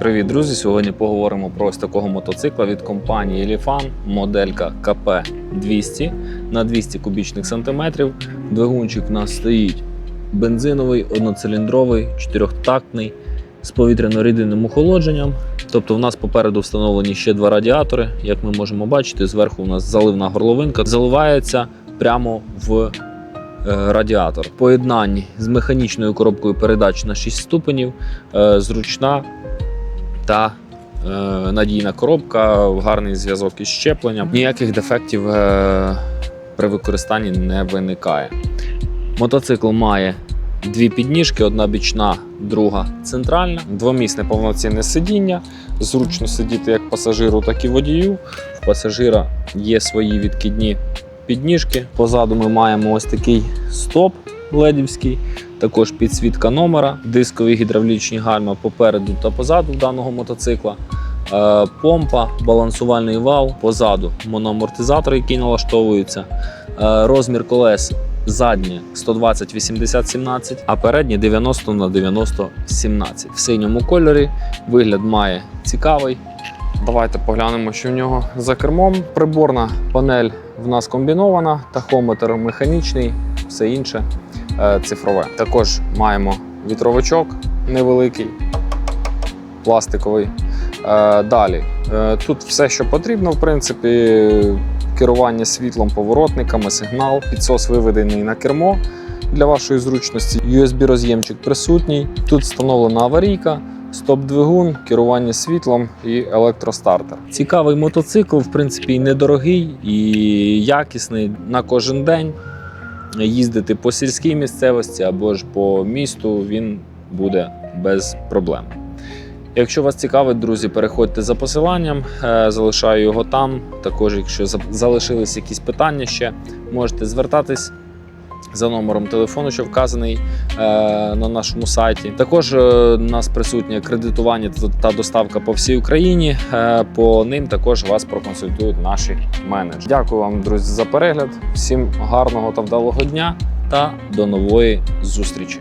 Привіт, друзі! Сьогодні поговоримо про ось такого мотоцикла від компанії Elifan, моделька КП200 на 200 кубічних сантиметрів. Двигунчик у нас стоїть бензиновий, одноциліндровий, чотирьохтактний з повітряно-рідинним охолодженням. Тобто, в нас попереду встановлені ще два радіатори. Як ми можемо бачити, зверху у нас заливна горловинка заливається прямо в е, радіатор. В з механічною коробкою передач на 6 ступенів, е, зручна та е, надійна коробка, гарний зв'язок із щепленням. Ніяких дефектів е, при використанні не виникає. Мотоцикл має дві підніжки: одна бічна, друга центральна, двомісне повноцінне сидіння. Зручно сидіти як пасажиру, так і водію. В пасажира є свої відкидні підніжки. Позаду ми маємо ось такий стоп ледівський. Також підсвітка номера, дискові гідравлічні гальма попереду та позаду даного мотоцикла. Е, Помпа, балансувальний вал, позаду моноамортизатор, який налаштовується. Е, Розмір колес заднє 120 80 17, а переднє 90 на 90 17. В синьому кольорі вигляд має цікавий. Давайте поглянемо, що в нього за кермом. Приборна панель в нас комбінована, тахометр механічний, все інше цифрове. Також маємо вітровичок невеликий, пластиковий. Е, Далі е, тут все, що потрібно, в принципі, керування світлом, поворотниками, сигнал, підсос виведений на кермо для вашої зручності. USB-роз'ємчик присутній. Тут встановлена аварійка. Стоп-двигун, керування світлом і електростартер. Цікавий мотоцикл, в принципі, і недорогий і якісний на кожен день. Їздити по сільській місцевості або ж по місту він буде без проблем. Якщо вас цікавить, друзі, переходьте за посиланням, е, залишаю його там. Також, якщо залишились якісь питання ще, можете звертатись за номером телефону, що вказаний е, на нашому сайті. Також е, у нас присутнє кредитування та- та доставка по всій Україні. Е, По ним також вас проконсультують наші менеджери. Дякую вам, друзі, за перегляд. Всім гарного та вдалого дня та до нової зустрічі.